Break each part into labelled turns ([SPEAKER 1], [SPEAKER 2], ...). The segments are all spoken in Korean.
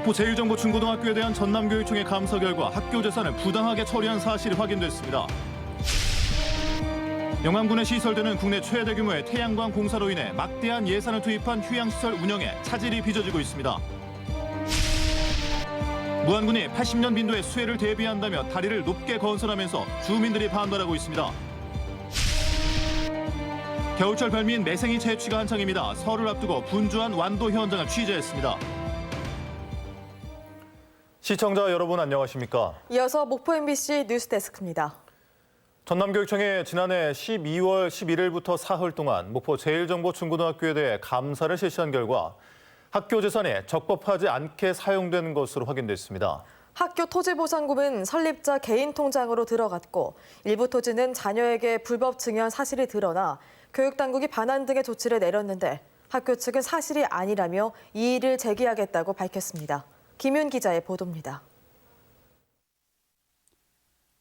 [SPEAKER 1] 목포 제1정보중고등학교에 대한 전남교육청의 감사 결과 학교 재산을 부당하게 처리한 사실이 확인됐습니다. 영암군에 시설되는 국내 최대 규모의 태양광 공사로 인해 막대한 예산을 투입한 휴양시설 운영에 차질이 빚어지고 있습니다. 무안군이 80년 빈도의 수해를 대비한다며 다리를 높게 건설하면서 주민들이 반발하고 있습니다. 겨울철 별미인 매생이 채취가 한창입니다. 설을 앞두고 분주한 완도 현장을 취재했습니다. 시청자 여러분 안녕하십니까?
[SPEAKER 2] 이어서 목포 MBC 뉴스데스크입니다.
[SPEAKER 1] 전남교육청이 지난해 12월 11일부터 사흘 동안 목포 제1정보중고등학교에 대해 감사를 실시한 결과 학교 재산이 적법하지 않게 사용된 것으로 확인됐습니다.
[SPEAKER 2] 학교 토지 보상금은 설립자 개인 통장으로 들어갔고 일부 토지는 자녀에게 불법 증여한 사실이 드러나 교육당국이 반환 등의 조치를 내렸는데 학교 측은 사실이 아니라며 이의를 제기하겠다고 밝혔습니다. 김윤 기자의 보도입니다.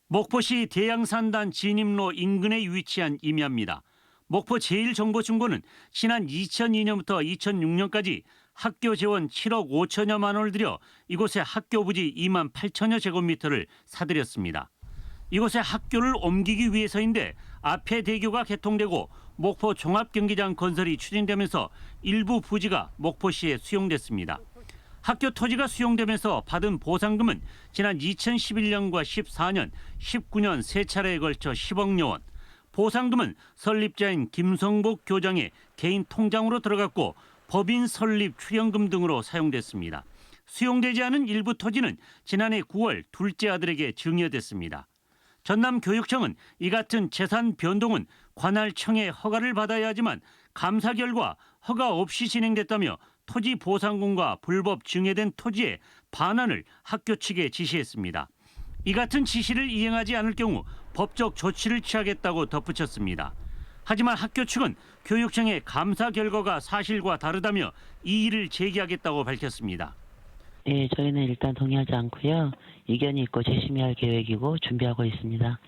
[SPEAKER 3] 목포시 대양산단 진입로 인근에 위치한 임야입니다. 목포 제1정보중고는 지난 2002년부터 2006년까지 학교 재원 7억 5천여만 원을 들여 이곳에 학교 부지 2만 8천여 제곱미터를 사들였습니다. 이곳에 학교를 옮기기 위해서인데 앞에 대교가 개통되고 목포 종합경기장 건설이 추진되면서 일부 부지가 목포시에 수용됐습니다. 학교 토지가 수용되면서 받은 보상금은 지난 2011년과 14년, 19년 세 차례에 걸쳐 10억여 원. 보상금은 설립자인 김성복 교장의 개인 통장으로 들어갔고 법인 설립 출연금 등으로 사용됐습니다. 수용되지 않은 일부 토지는 지난해 9월 둘째 아들에게 증여됐습니다. 전남교육청은 이 같은 재산 변동은 관할청의 허가를 받아야 하지만 감사 결과 허가 없이 진행됐다며 토지 보상금과 불법 증여된 토지의 반환을 학교 측에 지시했습니다. 이 같은 지시를 이행하지 않을 경우 법적 조치를 취하겠다고 덧붙였습니다. 하지만 학교 측은 교육청의 감사 결과가 사실과 다르다며 이의를 제기하겠다고 밝혔습니다.
[SPEAKER 4] 예, 저희는 일단 동의하지 않고요. 이견이 있고 재심의 할 계획이고 준비하고 있습니다.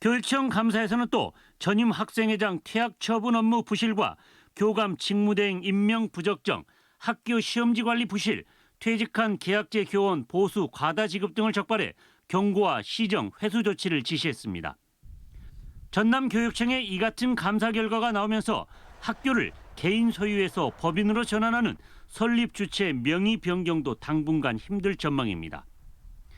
[SPEAKER 3] 교육청 감사에서는 또 전임 학생회장 퇴학 처분 업무 부실과 교감 직무대행 임명 부적정, 학교 시험지 관리 부실, 퇴직한 계약제 교원 보수 과다 지급 등을 적발해 경고와 시정, 회수 조치를 지시했습니다. 전남교육청의 이 같은 감사 결과가 나오면서 학교를 개인 소유에서 법인으로 전환하는 설립 주체 명의 변경도 당분간 힘들 전망입니다.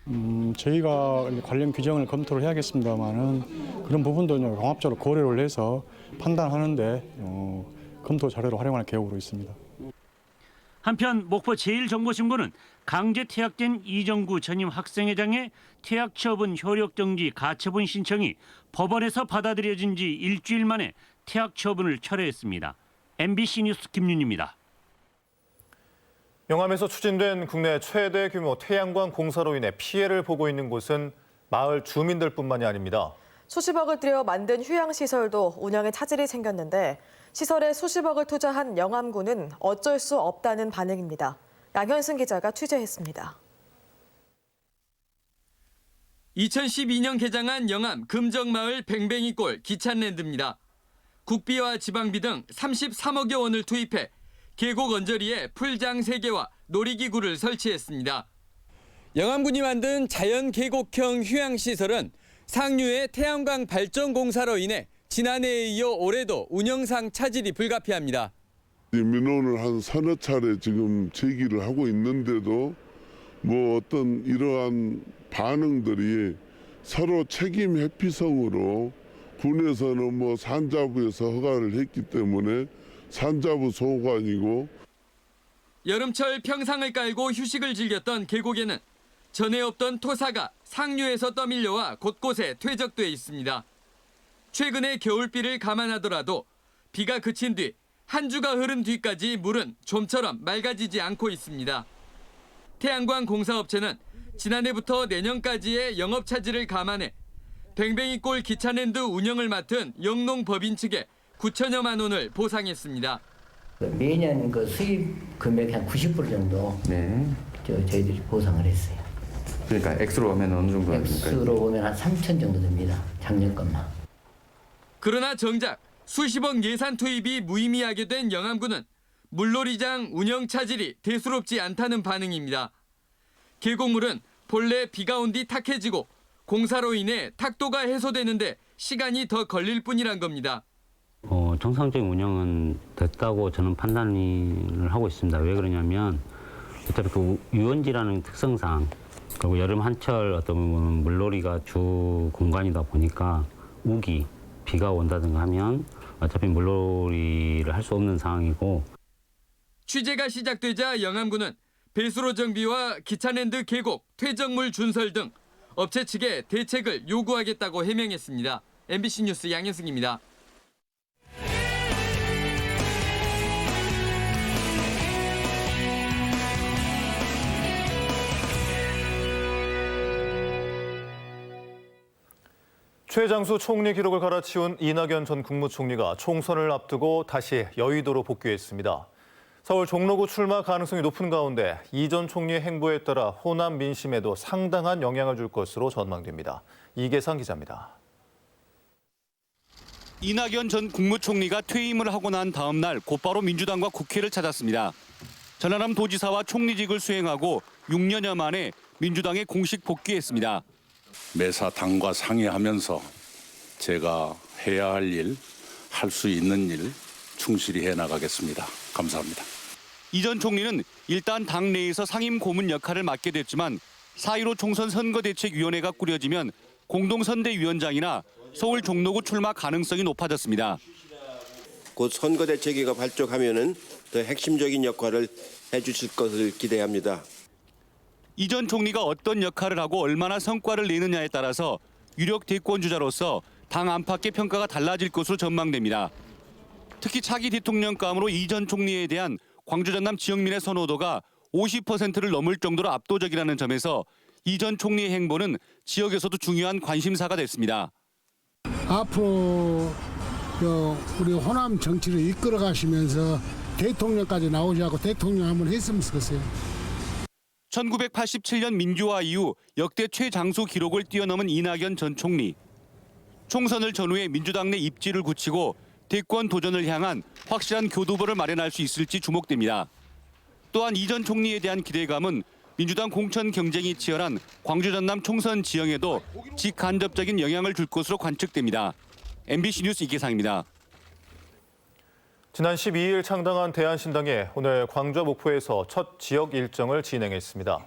[SPEAKER 5] 음, 저희가 관련 규정을 검토를 해야겠습니다만은 그런 부분도 종합적으로 고려를 해서 판단하는데 어, 검토 자료로 활용할 계획으로 있습니다.
[SPEAKER 3] 한편 목포 제1정보신고는 강제 퇴학된 이정구 전임 학생회장의 퇴학 처분 효력 정지 가처분 신청이 법원에서 받아들여진 지 일주일 만에 퇴학 처분을 철회했습니다. MBC 뉴스 김윤입니다.
[SPEAKER 1] 영암에서 추진된 국내 최대 규모 태양광 공사로 인해 피해를 보고 있는 곳은 마을 주민들뿐만이 아닙니다.
[SPEAKER 2] 수십억을 들여 만든 휴양시설도 운영에 차질이 생겼는데 시설에 수십억을 투자한 영암군은 어쩔 수 없다는 반응입니다. 양현승 기자가 취재했습니다.
[SPEAKER 6] 2012년 개장한 영암 금정마을 뱅뱅이골 기찬랜드입니다. 국비와 지방비 등 33억여 원을 투입해 계곡 언저리에 풀장 3개와 놀이기구를 설치했습니다. 영암군이 만든 자연 계곡형 휴양시설은 상류의 태양광 발전 공사로 인해 지난해에 이어 올해도 운영상 차질이 불가피합니다.
[SPEAKER 7] 이 민원을 한 서너 차례 지금 제기를 하고 있는데도 뭐 어떤 이러한 반응들이 서로 책임 회피성으로 군에서는 뭐 산자부에서 허가를 했기 때문에 산자부 소관이고
[SPEAKER 6] 여름철 평상을 깔고 휴식을 즐겼던 계곡에는 전에 없던 토사가 상류에서 떠밀려와 곳곳에 퇴적돼 있습니다. 최근에 겨울비를 감안하더라도 비가 그친 뒤 한 주가 흐른 뒤까지 물은 좀처럼 맑아지지 않고 있습니다. 태양광 공사업체는 지난해부터 내년까지의 영업 차질을 감안해 뱅뱅이골 기차랜드 운영을 맡은 영농 법인 측에 9천여만 원을 보상했습니다.
[SPEAKER 8] 매년 그 수입 금액의 한90% 정도
[SPEAKER 9] 네.
[SPEAKER 8] 저, 저희들이 보상을 했어요.
[SPEAKER 9] 그러니까 액수로 보면 어느 정도 됩니까?
[SPEAKER 8] 액수로 보면 한 3천 정도 됩니다. 작년 것만.
[SPEAKER 6] 그러나 정작 수십억 예산 투입이 무의미하게 된 영암군은 물놀이장 운영 차질이 대수롭지 않다는 반응입니다. 계곡물은 본래 비가 온 뒤 탁해지고 공사로 인해 탁도가 해소되는데 시간이 더 걸릴 뿐이란 겁니다.
[SPEAKER 10] 어, 정상적인 운영은 됐다고 저는 판단을 하고 있습니다. 왜 그러냐면 어차피 그 유원지라는 특성상 그리고 여름 한철 어떤 물놀이가 주 공간이다 보니까 우기, 비가 온다든가 하면 어차피 물놀이를 할 수 없는 상황이고
[SPEAKER 6] 취재가 시작되자 영암군은 배수로 정비와 기차랜드 계곡, 퇴적물 준설 등 업체 측에 대책을 요구하겠다고 해명했습니다. MBC 뉴스 양현승입니다.
[SPEAKER 1] 최장수 총리 기록을 갈아치운 이낙연 전 국무총리가 총선을 앞두고 다시 여의도로 복귀했습니다. 서울 종로구 출마 가능성이 높은 가운데 이 전 총리의 행보에 따라 호남 민심에도 상당한 영향을 줄 것으로 전망됩니다. 이계상 기자입니다.
[SPEAKER 11] 이낙연 전 국무총리가 퇴임을 하고 난 다음 날 곧바로 민주당과 국회를 찾았습니다. 전하람 도지사와 총리직을 수행하고 6년여 만에 민주당에 공식 복귀했습니다.
[SPEAKER 12] 매사 당과 상의하면서 제가 해야 할 일, 할 수 있는 일 충실히 해 나가겠습니다. 감사합니다.
[SPEAKER 11] 이전 총리는 일단 당 내에서 상임 고문 역할을 맡게 됐지만 4.15 총선 선거대책위원회가 꾸려지면 공동선대위원장이나 서울 종로구 출마 가능성이 높아졌습니다.
[SPEAKER 13] 곧 선거대책위가 발족하면 은 더 핵심적인 역할을 해주실 것을 기대합니다.
[SPEAKER 11] 이전 총리가 어떤 역할을 하고 얼마나 성과를 내느냐에 따라서 유력 대권 주자로서 당 안팎의 평가가 달라질 것으로 전망됩니다. 특히 차기 대통령감으로 이전 총리에 대한 광주 전남 지역민의 선호도가 50%를 넘을 정도로 압도적이라는 점에서 이전 총리의 행보는 지역에서도 중요한 관심사가 됐습니다.
[SPEAKER 14] 앞으로 저 우리 호남 정치를 이끌어 가시면서 대통령까지 나오지 않고 대통령 한번 했으면 좋겠어요.
[SPEAKER 11] 1987년 민주화 이후 역대 최장수 기록을 뛰어넘은 이낙연 전 총리. 총선을 전후해 민주당 내 입지를 굳히고 대권 도전을 향한 확실한 교두보를 마련할 수 있을지 주목됩니다. 또한 이 전 총리에 대한 기대감은 민주당 공천 경쟁이 치열한 광주 전남 총선 지형에도 직간접적인 영향을 줄 것으로 관측됩니다. MBC 뉴스 이계상입니다.
[SPEAKER 1] 지난 12일 창당한 대한신당이 오늘 광주와 목포에서 첫 지역 일정을 진행했습니다.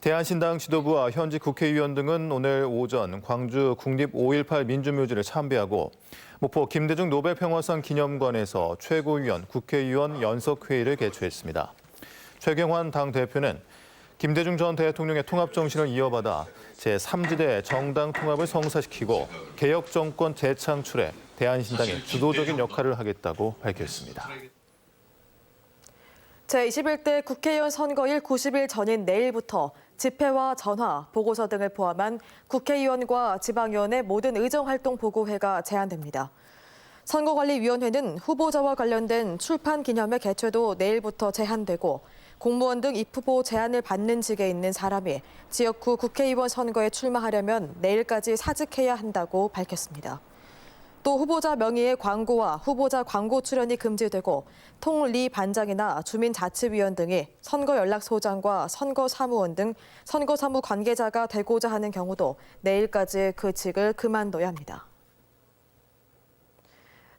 [SPEAKER 1] 대한신당 지도부와 현직 국회의원 등은 오늘 오전 광주 국립 5.18 민주묘지를 참배하고 목포 김대중 노벨평화상 기념관에서 최고위원 국회의원 연석회의를 개최했습니다. 최경환 당대표는 김대중 전 대통령의 통합 정신을 이어받아 제3지대 정당 통합을 성사시키고 개혁 정권 재창출에 대한신당이 주도적인 역할을 하겠다고 밝혔습니다.
[SPEAKER 2] 제21대 국회의원 선거일 90일 전인 내일부터 집회와 전화, 보고서 등을 포함한 국회의원과 지방의원의 모든 의정활동 보고회가 제한됩니다. 선거관리위원회는 후보자와 관련된 출판 기념회 개최도 내일부터 제한되고 공무원 등 입후보 제한을 받는 직에 있는 사람이 지역구 국회의원 선거에 출마하려면 내일까지 사직해야 한다고 밝혔습니다. 또 후보자 명의의 광고와 후보자 광고 출연이 금지되고 통리 반장이나 주민자치위원 등이 선거연락소장과 선거사무원 등 선거사무 관계자가 되고자 하는 경우도 내일까지 그 직을 그만둬야 합니다.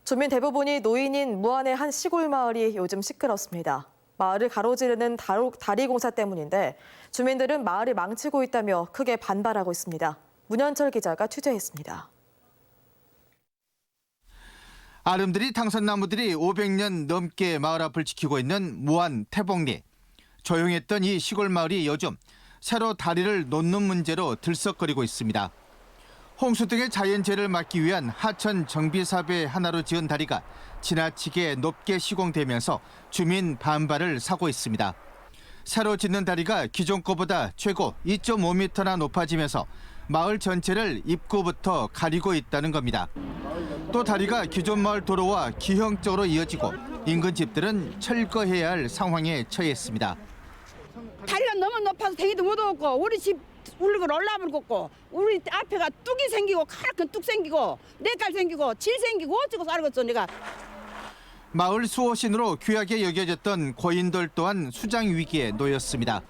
[SPEAKER 2] 주민 대부분이 노인인 무안의 한 시골 마을이 요즘 시끄럽습니다. 마을을 가로지르는 다리 공사 때문인데 주민들은 마을을 망치고 있다며 크게 반발하고 있습니다. 문현철 기자가 취재했습니다.
[SPEAKER 15] 아름드리 당산나무들이 500년 넘게 마을 앞을 지키고 있는 무안 태봉리. 조용했던 이 시골 마을이 요즘 새로 다리를 놓는 문제로 들썩거리고 있습니다. 홍수 등의 자연재해를 막기 위한 하천 정비사업의 하나로 지은 다리가 지나치게 높게 시공되면서 주민 반발을 사고 있습니다. 새로 짓는 다리가 기존 거보다 최고 2.5m나 높아지면서 마을 전체를 입구부터 가리고 있다는 겁니다. 또 다리가 기존 마을 도로와 기형적으로 이어지고 인근 집들은 철거해야 할 상황에 처했습니다.
[SPEAKER 16] 다리가 너무 높아서 대기도 못 오고 우리 집 울고 올라물 걷고 우리 앞에가 뚝이 생기고 카라큰 뚝 생기고 내깔 생기고 질 생기고 어쩌고 살겠어 내가
[SPEAKER 15] 마을 수호신으로 귀하게 여겨졌던 고인돌 또한 수장 위기에 놓였습니다.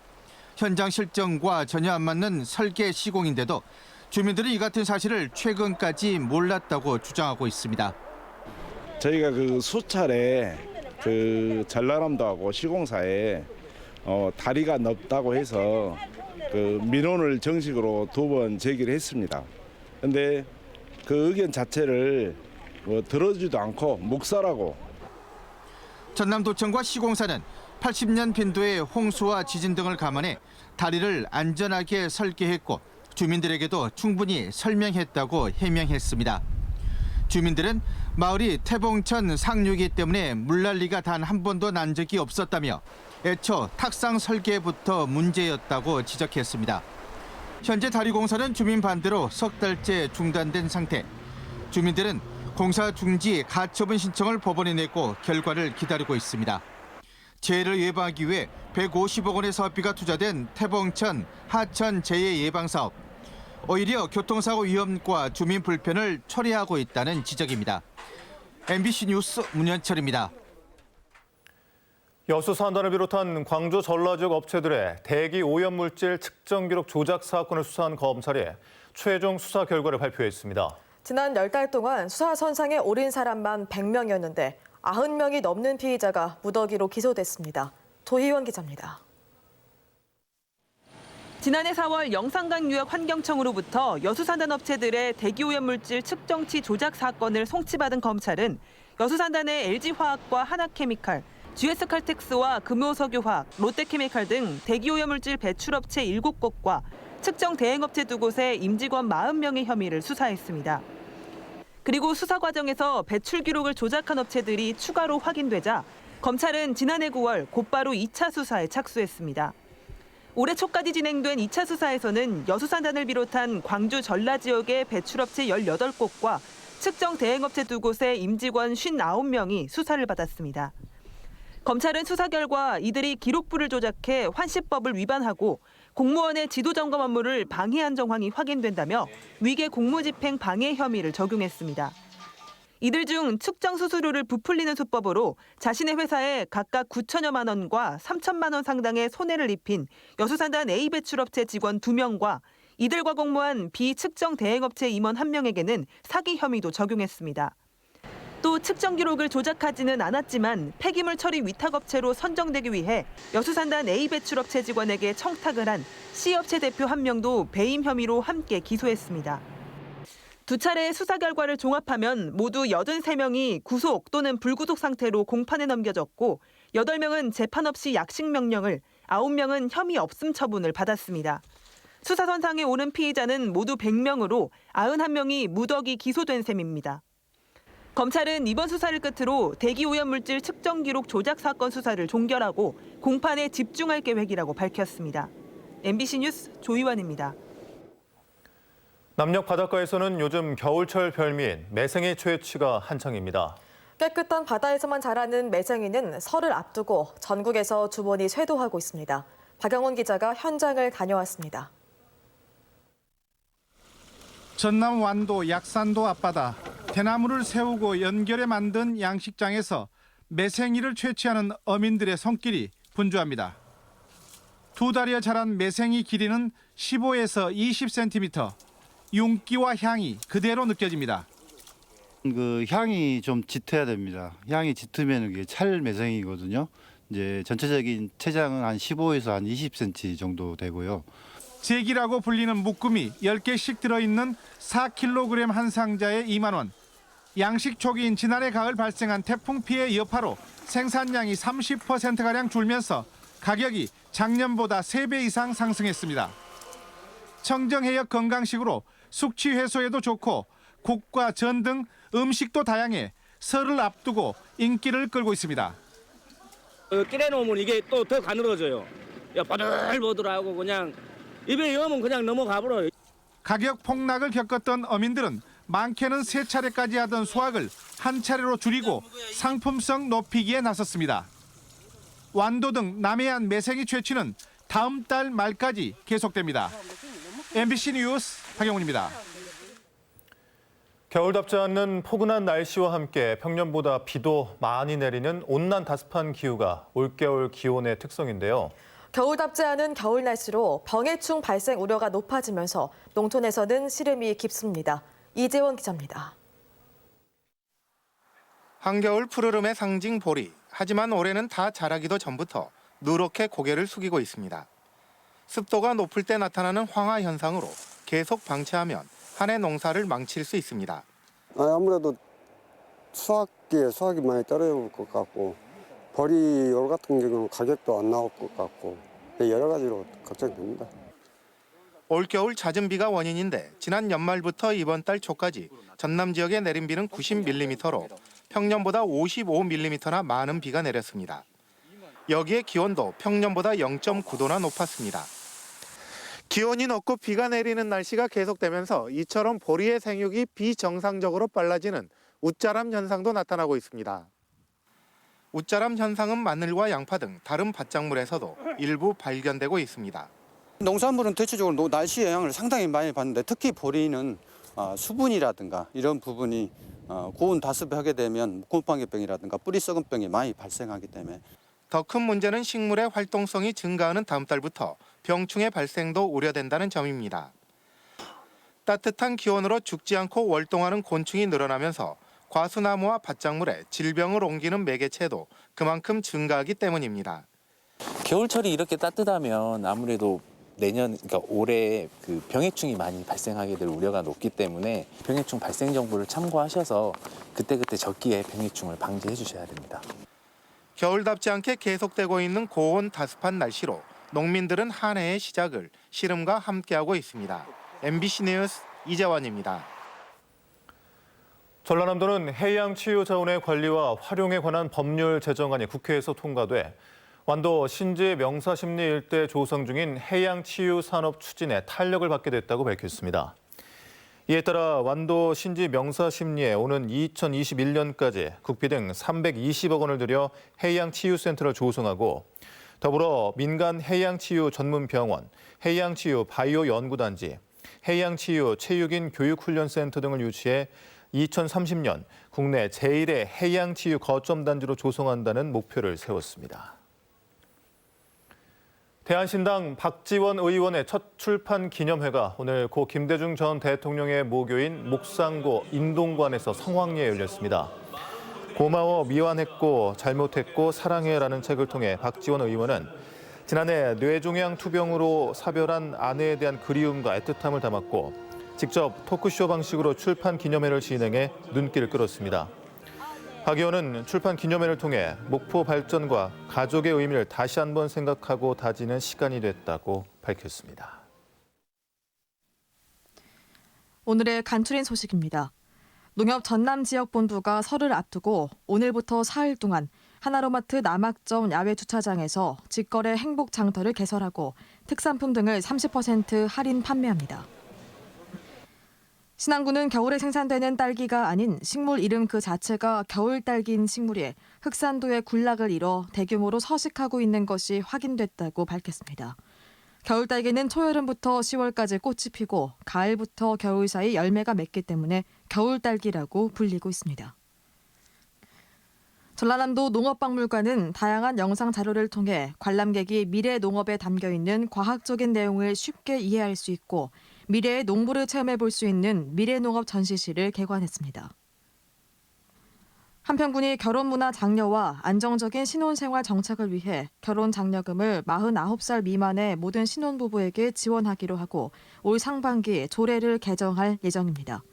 [SPEAKER 15] 현장 실정과 전혀 안 맞는 설계 시공인데도 주민들은 이 같은 사실을 최근까지 몰랐다고 주장하고 있습니다.
[SPEAKER 17] 저희가 그 수차례 그 전라남도 하고 시공사에 어, 다리가 넓다고 해서 그 민원을 정식으로 두 번 제기를 했습니다. 근데 그 의견 자체를 뭐 들어주지도 않고 묵살하고
[SPEAKER 15] 전남도청과 시공사는 80년 빈도의 홍수와 지진 등을 감안해 다리를 안전하게 설계했고 주민들에게도 충분히 설명했다고 해명했습니다. 주민들은 마을이 태봉천 상류기 때문에 물난리가 단 한 번도 난 적이 없었다며 애초 탁상 설계부터 문제였다고 지적했습니다. 현재 다리 공사는 주민 반대로 석 달째 중단된 상태. 주민들은 공사 중지 가처분 신청을 법원에 냈고 결과를 기다리고 있습니다. 재해를 예방하기 위해 150억 원의 사업비가 투자된 태봉천 하천 재해 예방 사업. 오히려 교통사고 위험과 주민 불편을 초래하고 있다는 지적입니다. MBC 뉴스 문현철입니다.
[SPEAKER 1] 여수 산단을 비롯한 광주 전라 지역 업체들의 대기 오염물질 측정 기록 조작 사건을 수사한 검찰이 최종 수사 결과를 발표했습니다.
[SPEAKER 2] 지난 열달 동안 수사 선상에 오른 사람만 100명이었는데 90명이 넘는 피의자가 무더기로 기소됐습니다. 조희원 기자입니다.
[SPEAKER 18] 지난해 4월 영산강 유역 환경청으로부터 여수산단 업체들의 대기오염물질 측정치 조작 사건을 송치받은 검찰은 여수산단의 LG화학과 하나케미칼, GS칼텍스와 금호석유화학, 롯데케미칼 등 대기오염물질 배출업체 7곳과 측정 대행업체 2곳의 임직원 40명의 혐의를 수사했습니다. 그리고 수사 과정에서 배출 기록을 조작한 업체들이 추가로 확인되자 검찰은 지난해 9월 곧바로 2차 수사에 착수했습니다. 올해 초까지 진행된 2차 수사에서는 여수산단을 비롯한 광주 전라 지역의 배출업체 18곳과 측정 대행업체 2곳의 임직원 59명이 수사를 받았습니다. 검찰은 수사 결과 이들이 기록부를 조작해 환시법을 위반하고 공무원의 지도 점검 업무를 방해한 정황이 확인된다며 위계 공무집행 방해 혐의를 적용했습니다. 이들 중 측정 수수료를 부풀리는 수법으로 자신의 회사에 각각 9천여만 원과 3천만 원 상당의 손해를 입힌 여수산단 A 배출업체 직원 2명과 이들과 공모한 비측정 대행업체 임원 1명에게는 사기 혐의도 적용했습니다. 또 측정 기록을 조작하지는 않았지만 폐기물 처리 위탁업체로 선정되기 위해 여수산단 A 배출업체 직원에게 청탁을 한 C업체 대표 한 명도 배임 혐의로 함께 기소했습니다. 두 차례의 수사 결과를 종합하면 모두 83명이 구속 또는 불구속 상태로 공판에 넘겨졌고 8명은 재판 없이 약식 명령을, 9명은 혐의 없음 처분을 받았습니다. 수사선상에 오른 피의자는 모두 100명으로 91명이 무더기 기소된 셈입니다. 검찰은 이번 수사를 끝으로 대기 오염물질 측정 기록 조작 사건 수사를 종결하고 공판에 집중할 계획이라고 밝혔습니다. MBC 뉴스 조이완입니다.
[SPEAKER 1] 남녘 바닷가에서는 요즘 겨울철 별미인 매생이 채취가 한창입니다.
[SPEAKER 2] 깨끗한 바다에서만 자라는 매생이는 설을 앞두고 전국에서 주문이 쇄도하고 있습니다. 박영원 기자가 현장을 다녀왔습니다.
[SPEAKER 19] 전남 완도 약산도 앞바다 대나무를 세우고 연결해 만든 양식장에서 매생이를 채취하는 어민들의 손길이 분주합니다. 두 달여 자란 매생이 길이는 15에서 20cm, 윤기와 향이 그대로 느껴집니다.
[SPEAKER 20] 그 향이 좀 짙어야 됩니다. 향이 짙으면 이게 찰 매생이거든요. 이제 전체적인 체장은 한 15에서 한 20cm 정도 되고요.
[SPEAKER 19] 제기라고 불리는 묶음이 10개씩 들어있는 4kg 한 상자에 2만 원. 양식 초기인 지난해 가을 발생한 태풍 피해 여파로 생산량이 30%가량 줄면서 가격이 작년보다 3배 이상 상승했습니다. 청정해역 건강식으로 숙취 해소에도 좋고 국과 전 등 음식도 다양해 설을 앞두고 인기를 끌고 있습니다.
[SPEAKER 21] 어, 끼래 놓으면 이게 또 더 가늘어져요. 야, 버들버들하고 그냥 입에 넣으면 그냥 넘어가 버려요.
[SPEAKER 19] 가격 폭락을 겪었던 어민들은 많게는 세 차례까지 하던 수확을 한 차례로 줄이고 상품성 높이기에 나섰습니다. 완도 등 남해안 매생이 채취는 다음 달 말까지 계속됩니다. MBC 뉴스 박영훈입니다.
[SPEAKER 1] 겨울답지 않는 포근한 날씨와 함께 평년보다 비도 많이 내리는 온난 다습한 기후가 올겨울 기온의 특성인데요.
[SPEAKER 2] 겨울답지 않은 겨울 날씨로 병해충 발생 우려가 높아지면서 농촌에서는 시름이 깊습니다. 이재원 기자입니다.
[SPEAKER 22] 한겨울 푸르름의 상징 보리. 하지만 올해는 다 자라기도 전부터 누렇게 고개를 숙이고 있습니다. 습도가 높을 때 나타나는 황화 현상으로 계속 방치하면 한 해 농사를 망칠 수 있습니다.
[SPEAKER 23] 아, 아무래도 수확기에 수확이 많이 떨어질 것 같고 벌이 열 같은 경우는 가격도 안 나올 것 같고 여러 가지로 걱정됩니다.
[SPEAKER 22] 올겨울 잦은 비가 원인인데 지난 연말부터 이번 달 초까지 전남 지역에 내린 비는 90mm로 평년보다 55mm나 많은 비가 내렸습니다. 여기에 기온도 평년보다 0.9도나 높았습니다. 기온이 높고 비가 내리는 날씨가 계속되면서 이처럼 보리의 생육이 비정상적으로 빨라지는 웃자람 현상도 나타나고 있습니다. 웃자람 현상은 마늘과 양파 등 다른 밭작물에서도 일부 발견되고 있습니다.
[SPEAKER 24] 농산물은 대체적으로 노- 날씨 영향을 상당히 많이 받는데 특히 보리는 아, 수분이라든가 이런 부분이 어, 고온 다습을 하게 되면 곰팡이병이라든가 뿌리 썩은 병이 많이 발생하기 때문에
[SPEAKER 22] 더 큰 문제는 식물의 활동성이 증가하는 다음 달부터 병충해 발생도 우려된다는 점입니다. 따뜻한 기온으로 죽지 않고 월동하는 곤충이 늘어나면서 과수나무와 밭작물에 질병을 옮기는 매개체도 그만큼 증가하기 때문입니다.
[SPEAKER 25] 겨울철이 이렇게 따뜻하면 아무래도 내년 그러니까 올해 그 병해충이 많이 발생하게 될 우려가 높기 때문에 병해충 발생 정보를 참고하셔서 그때그때 적기에 병해충을 방지해 주셔야 됩니다.
[SPEAKER 22] 겨울답지 않게 계속되고 있는 고온 다습한 날씨로 농민들은 한 해의 시작을 시름과 함께하고 있습니다. MBC 뉴스 이재원입니다.
[SPEAKER 1] 전라남도는 해양 치유 자원의 관리와 활용에 관한 법률 제정안이 국회에서 통과돼 완도 신지 명사심리 일대 조성 중인 해양 치유 산업 추진에 탄력을 받게 됐다고 밝혔습니다. 이에 따라 완도 신지 명사심리에 오는 2021년까지 국비 등 320억 원을 들여 해양 치유 센터를 조성하고 더불어 민간 해양 치유 전문 병원, 해양 치유 바이오 연구단지, 해양 치유 체육인 교육훈련센터 등을 유치해 2030년 국내 제1의 해양 치유 거점 단지로 조성한다는 목표를 세웠습니다. 대한신당 박지원 의원의 첫 출판 기념회가 오늘 고 김대중 전 대통령의 모교인 목상고 인동관에서 성황리에 열렸습니다. 고마워 미완했고 잘못했고 사랑해라는 책을 통해 박지원 의원은 지난해 뇌종양 투병으로 사별한 아내에 대한 그리움과 애틋함을 담았고 직접 토크쇼 방식으로 출판 기념회를 진행해 눈길을 끌었습니다. 박 의원은 출판 기념회를 통해 목포 발전과 가족의 의미를 다시 한번 생각하고 다지는 시간이 됐다고 밝혔습니다.
[SPEAKER 2] 오늘의 간추린 소식입니다. 농협 전남 지역 본부가 설을 앞두고 오늘부터 사흘 동안 하나로마트 남학점 야외 주차장에서 직거래 행복 장터를 개설하고 특산품 등을 30% 할인 판매합니다. 신안군은 겨울에 생산되는 딸기가 아닌 식물 이름 그 자체가 겨울 딸기인 식물이 흑산도의 군락을 이뤄 대규모로 서식하고 있는 것이 확인됐다고 밝혔습니다. 겨울 딸기는 초여름부터 10월까지 꽃이 피고 가을부터 겨울 사이 열매가 맺기 때문에 겨울 딸기라고 불리고 있습니다. 전라남도 농업박물관은 다양한 영상 자료를 통해 관람객이 미래 농업에 담겨 있는 과학적인 내용을 쉽게 이해할 수 있고 미래의 농부를 체험해 볼 수 있는 미래 농업 전시실을 개관했습니다. 한평군이 결혼 문화 장려와 안정적인 신혼생활 정착을 위해 결혼 장려금을 49살 미만의 모든 신혼부부에게 지원하기로 하고 올 상반기 조례를 개정할 예정입니다.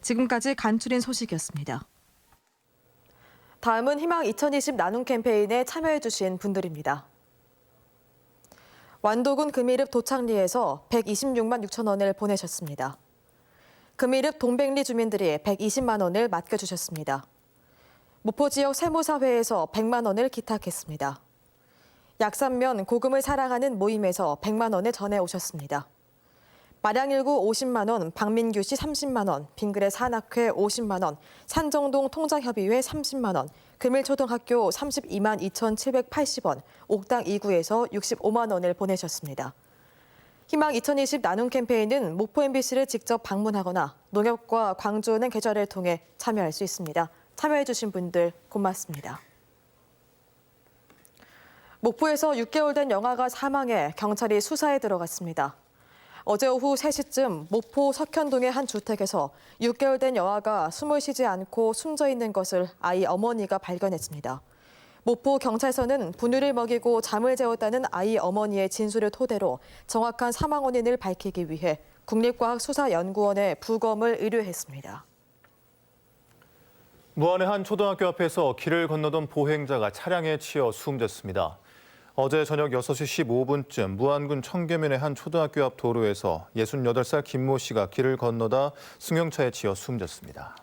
[SPEAKER 2] 지금까지 간추린 소식이었습니다. 다음은 희망 2020 나눔 캠페인에 참여해 주신 분들입니다. 완도군 금이릅 도착리에서 126만 6천 원을 보내셨습니다. 금이릅 동백리 주민들이 120만 원을 맡겨주셨습니다. 모포 지역 세무사회에서 100만 원을 기탁했습니다. 약산면 고금을 사랑하는 모임에서 100만 원을 전해 오셨습니다. 마량일구 50만 원, 박민규 씨 30만 원, 빙그레 산악회 50만 원, 산정동 통장협의회 30만 원, 금일초등학교 32만 2,780원, 옥당 2구에서 65만 원을 보내셨습니다. 희망 2020 나눔 캠페인은 목포 MBC를 직접 방문하거나 농협과 광주은행 계좌를 통해 참여할 수 있습니다. 참여해주신 분들 고맙습니다. 목포에서 6개월 된 영아가 사망해 경찰이 수사에 들어갔습니다. 어제 오후 3시쯤 목포 석현동의 한 주택에서 6개월 된 여아가 숨을 쉬지 않고 숨져 있는 것을 아이 어머니가 발견했습니다. 목포 경찰서는 분유를 먹이고 잠을 재웠다는 아이 어머니의 진술을 토대로 정확한 사망 원인을 밝히기 위해 국립과학수사연구원에 부검을 의뢰했습니다.
[SPEAKER 1] 무안의 한 초등학교 앞에서 길을 건너던 보행자가 차량에 치여 숨졌습니다. 어제 저녁 6시 15분쯤 무안군 청계면의 한 초등학교 앞 도로에서 68살 김모 씨가 길을 건너다 승용차에 치여 숨졌습니다.